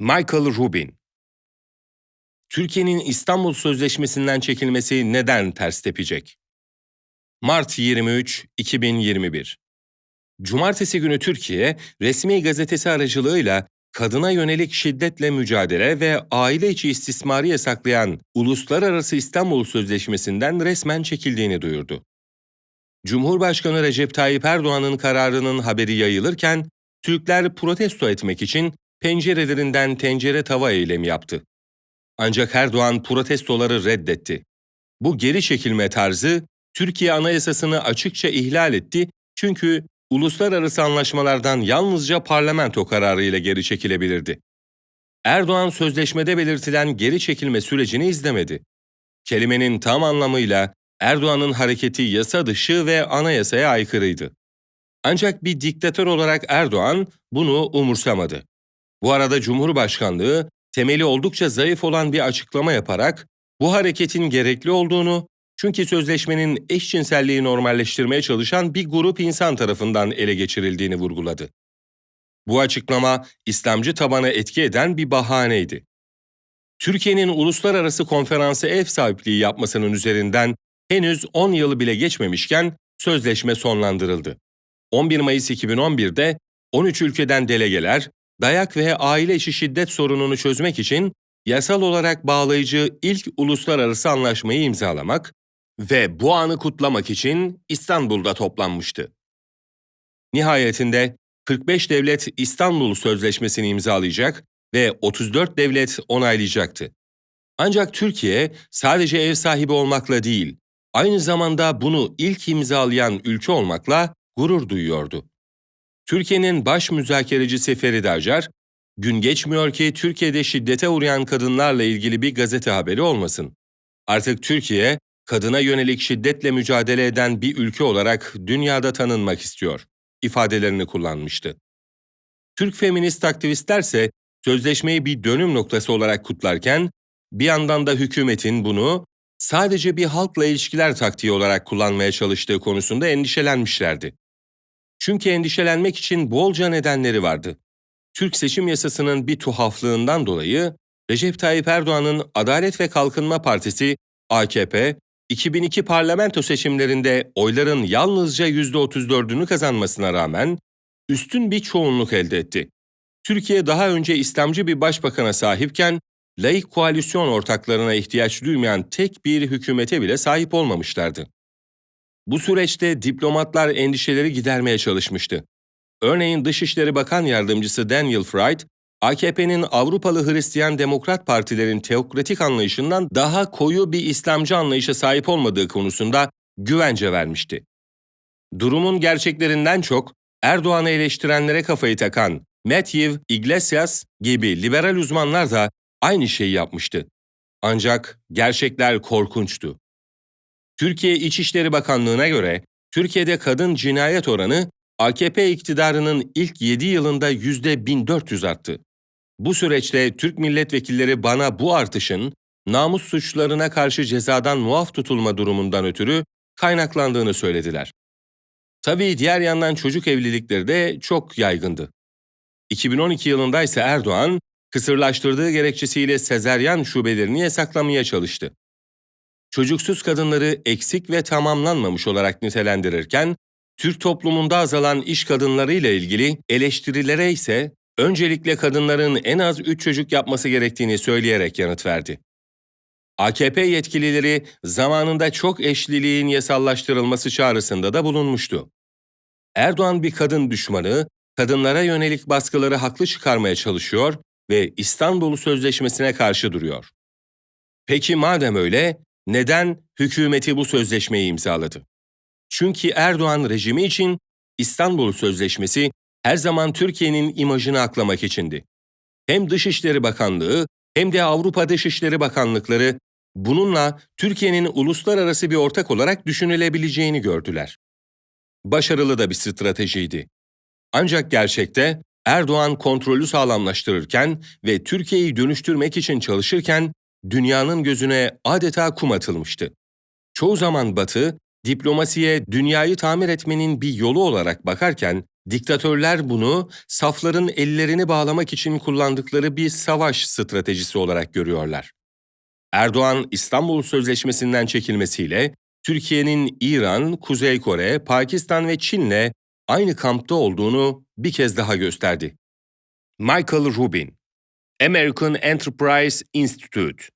Michael Rubin Türkiye'nin İstanbul Sözleşmesi'nden çekilmesi neden ters tepecek? Mart 23, 2021 Cumartesi günü Türkiye, resmi gazetesi aracılığıyla kadına yönelik şiddetle mücadele ve aile içi istismarı yasaklayan Uluslararası İstanbul Sözleşmesi'nden resmen çekildiğini duyurdu. Cumhurbaşkanı Recep Tayyip Erdoğan'ın kararının haberi yayılırken, Türkler protesto etmek için pencerelerinden tencere tava eylemi yaptı. Ancak Erdoğan protestoları reddetti. Bu geri çekilme tarzı Türkiye Anayasası'nı açıkça ihlal etti çünkü uluslararası anlaşmalardan yalnızca parlamento kararıyla geri çekilebilirdi. Erdoğan sözleşmede belirtilen geri çekilme sürecini izlemedi. Kelimenin tam anlamıyla Erdoğan'ın hareketi yasa dışı ve anayasaya aykırıydı. Ancak bir diktatör olarak Erdoğan bunu umursamadı. Bu arada Cumhurbaşkanlığı temeli oldukça zayıf olan bir açıklama yaparak bu hareketin gerekli olduğunu çünkü sözleşmenin eşcinselliği normalleştirmeye çalışan bir grup insan tarafından ele geçirildiğini vurguladı. Bu açıklama İslamcı tabana etki eden bir bahaneydi. Türkiye'nin uluslararası konferansı ev sahipliği yapmasının üzerinden henüz 10 yılı bile geçmemişken sözleşme sonlandırıldı. 11 Mayıs 2011'de 13 ülkeden delegeler, dayak ve aile içi şiddet sorununu çözmek için yasal olarak bağlayıcı ilk uluslararası anlaşmayı imzalamak ve bu anı kutlamak için İstanbul'da toplanmıştı. Nihayetinde 45 devlet İstanbul Sözleşmesi'ni imzalayacak ve 34 devlet onaylayacaktı. Ancak Türkiye sadece ev sahibi olmakla değil, aynı zamanda bunu ilk imzalayan ülke olmakla gurur duyuyordu. Türkiye'nin baş müzakerecisi Feride Acar, gün geçmiyor ki Türkiye'de şiddete uğrayan kadınlarla ilgili bir gazete haberi olmasın. Artık Türkiye, kadına yönelik şiddetle mücadele eden bir ülke olarak dünyada tanınmak istiyor ifadelerini kullanmıştı. Türk feminist aktivistlerse sözleşmeyi bir dönüm noktası olarak kutlarken bir yandan da hükümetin bunu sadece bir halkla ilişkiler taktiği olarak kullanmaya çalıştığı konusunda endişelenmişlerdi. Çünkü endişelenmek için bolca nedenleri vardı. Türk seçim yasasının bir tuhaflığından dolayı Recep Tayyip Erdoğan'ın Adalet ve Kalkınma Partisi AKP 2002 parlamento seçimlerinde oyların yalnızca %34'ünü kazanmasına rağmen üstün bir çoğunluk elde etti. Türkiye daha önce İslamcı bir başbakana sahipken laik koalisyon ortaklarına ihtiyaç duymayan tek bir hükümete bile sahip olmamışlardı. Bu süreçte diplomatlar endişeleri gidermeye çalışmıştı. Örneğin Dışişleri Bakan Yardımcısı Daniel Fried, AKP'nin Avrupalı Hristiyan Demokrat Partilerin teokratik anlayışından daha koyu bir İslamcı anlayışa sahip olmadığı konusunda güvence vermişti. Durumun gerçeklerinden çok Erdoğan'ı eleştirenlere kafayı takan Matthew Iglesias gibi liberal uzmanlar da aynı şeyi yapmıştı. Ancak gerçekler korkunçtu. Türkiye İçişleri Bakanlığı'na göre Türkiye'de kadın cinayet oranı AKP iktidarının ilk 7 yılında %1400 arttı. Bu süreçte Türk milletvekilleri bana bu artışın namus suçlarına karşı cezadan muaf tutulma durumundan ötürü kaynaklandığını söylediler. Tabii diğer yandan çocuk evlilikleri de çok yaygındı. 2012 yılında ise Erdoğan, kısırlaştırdığı gerekçesiyle sezeryan şubelerini yasaklamaya çalıştı. Çocuksuz kadınları eksik ve tamamlanmamış olarak nitelendirirken, Türk toplumunda azalan iş kadınları ile ilgili eleştirilere ise öncelikle kadınların en az 3 çocuk yapması gerektiğini söyleyerek yanıt verdi. AKP yetkilileri zamanında çok eşliliğin yasallaştırılması çağrısında da bulunmuştu. Erdoğan bir kadın düşmanı, kadınlara yönelik baskıları haklı çıkarmaya çalışıyor ve İstanbul Sözleşmesi'ne karşı duruyor. Peki madem öyle, neden hükümeti bu sözleşmeyi imzaladı? Çünkü Erdoğan rejimi için İstanbul Sözleşmesi her zaman Türkiye'nin imajını aklamak içindi. Hem Dışişleri Bakanlığı hem de Avrupa Dışişleri Bakanlıkları bununla Türkiye'nin uluslararası bir ortak olarak düşünülebileceğini gördüler. Başarılı da bir stratejiydi. Ancak gerçekte Erdoğan kontrolü sağlamlaştırırken ve Türkiye'yi dönüştürmek için çalışırken dünyanın gözüne adeta kum atılmıştı. Çoğu zaman Batı, diplomasiye dünyayı tamir etmenin bir yolu olarak bakarken Diktatörler bunu safların ellerini bağlamak için kullandıkları bir savaş stratejisi olarak görüyorlar. Erdoğan İstanbul Sözleşmesi'nden çekilmesiyle Türkiye'nin İran, Kuzey Kore, Pakistan ve Çin'le aynı kampta olduğunu bir kez daha gösterdi. Michael Rubin, American Enterprise Institute